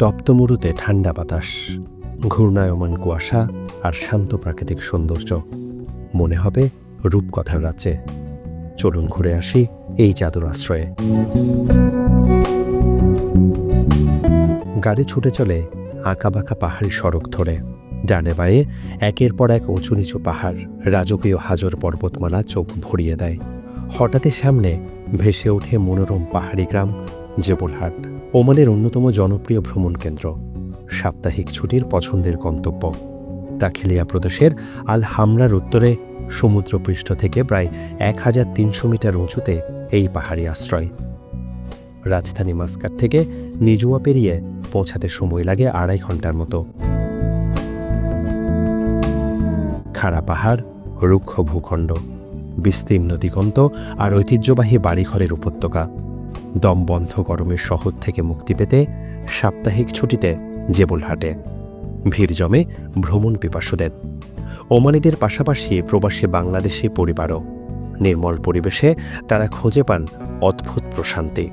তপ্তমরুতে ঠান্ডা বাতাস, ঘূর্ণায়মান কুয়াশা আর শান্ত প্রাকৃতিক সৌন্দর্য। মনে হবে রূপকথার রাজ্যে। চলুন ঘুরে আসি এই চাদর আশ্রয়ে। গাড়ি ছুটে চলে আঁকাবাঁকা পাহাড়ি সড়ক ধরে। ডানে বায়ে একের পর এক উঁচু নিচু পাহাড়, রাজকীয় হাজর পর্বতমালা চোখ ভরিয়ে দেয়। হঠাৎই সামনে ভেসে ওঠে মনোরম পাহাড়ি গ্রাম জেবলহাট ওমানের অন্যতম জনপ্রিয় ভ্রমণ কেন্দ্র। সাপ্তাহিক ছুটির পছন্দের গন্তব্য। দাখিলিয়া প্রদেশের আল হামরার উত্তরে সমুদ্রপৃষ্ঠ থেকে প্রায় এক হাজার তিনশো মিটার উঁচুতে এই পাহাড়ি আশ্রয়। রাজধানী মাস্কাট থেকে নিজুয়া পেরিয়ে পৌঁছাতে সময় লাগে আড়াই ঘণ্টার মতো। খাড়া পাহাড়, রুক্ষ ভূখণ্ড, বিস্তীর্ণ দিগন্ত আর ঐতিহ্যবাহী বাড়িঘরের উপত্যকা। দমবন্ধ গরমের শহর থেকে মুক্তি পেতে সাপ্তাহিক ছুটিতে জেবলহাটে ভিড় জমে ভ্রমণ পিপাসুদের। ওমানিদের পাশাপাশি প্রবাসী বাংলাদেশি পরিবারও। নির্মল পরিবেশে তারা খুঁজে পান অদ্ভুত প্রশান্তি।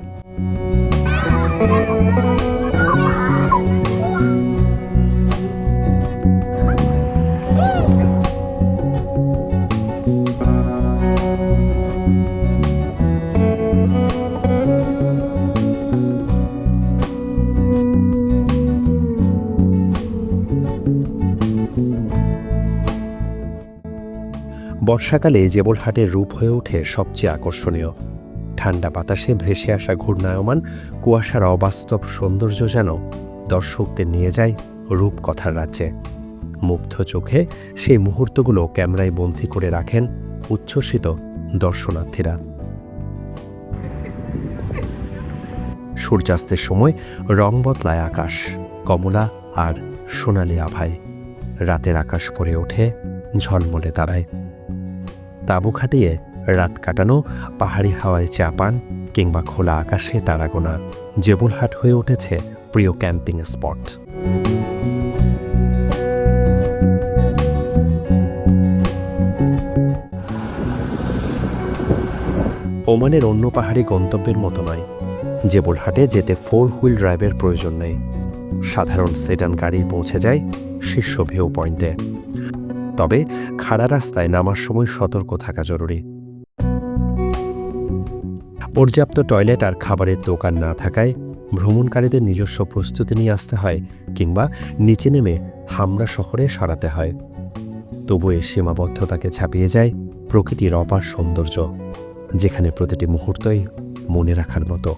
বর্ষাকালে জেবলহাটের রূপ হয়ে ওঠে সবচেয়ে আকর্ষণীয়। ঠান্ডা বাতাসে ভেসে আসা ঘূর্ণায়মান, কুয়াশার অবাস্তব সৌন্দর্য যেন দর্শকদের নিয়ে যায় রূপকথার রাজ্যে। মুগ্ধ চোখে সেই মুহূর্তগুলো ক্যামেরায় বন্দী করে রাখেন উচ্ছ্বসিত দর্শনার্থীরা। সূর্যাস্তের সময় রং বদলায় আকাশ, কমলা আর সোনালি আভায়। রাতের আকাশ পরে ওঠে ঝলমলে তারায়। তাঁবু খাটিয়ে রাত কাটানো, পাহাড়ি হাওয়ায় চা পান কিংবা খোলা আকাশে তারাগোনা জেবুলহাট হয়ে উঠেছে প্রিয় ক্যাম্পিং স্পট। ওমানের অন্য পাহাড়ি গন্তব্যের মতো নয়। জেবুলহাটে যেতে ফোর হুইল ড্রাইভের প্রয়োজন নেই। সাধারণ সেডান গাড়ি পৌঁছে যায় শীর্ষ ভিউ পয়েন্টে। তবে খাড়া রাস্তায় নামার সময় সতর্ক থাকা জরুরি। পর্যাপ্ত টয়লেট আর খাবারের দোকান না থাকায় ভ্রমণকারীদের নিজস্ব প্রস্তুতি নিয়ে আসতে হয় কিংবা নিচে নেমে হামরা শহরে সরাতে হয়। তবু এই সীমাবদ্ধতাকে ছাপিয়ে যায় প্রকৃতির অপার সৌন্দর্য, যেখানে প্রতিটি মুহূর্তই মনে রাখার মতো।